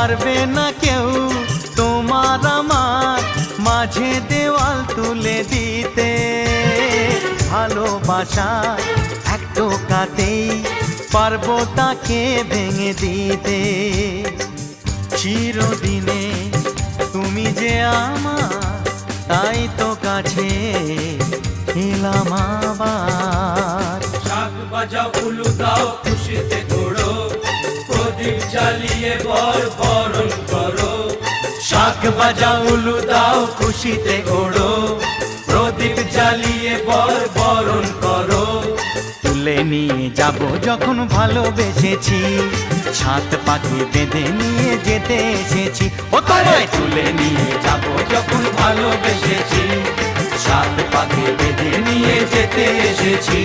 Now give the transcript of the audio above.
পারবে না কেউ। তোমার আমার মাঝে দেওয়াল তুলে দিতে। ভালোবাসা এক টোকাতেই পারব তাকে ভেঙে দিতে। চিরদিনে তুমি যে আমার, তাই তো কাছে এলাম আবার। উলু দাও খুশিতে জ্বালিয়ে বর বরণ করো। শাক বাজা উলু দাও, খুশিতে ওড়ো প্রদীপ জ্বালিয়ে বর বরণ করো। তুলে নিয়ে যাব যখন ভালোবেসেছি। ছাত পাখি বেঁধে নিয়ে যেতে এসেছি। ও তোমায় তুলে নিয়ে যাব যখন ভালোবেসেছি। সাত পাখি বেঁধে নিয়ে যেতে এসেছি।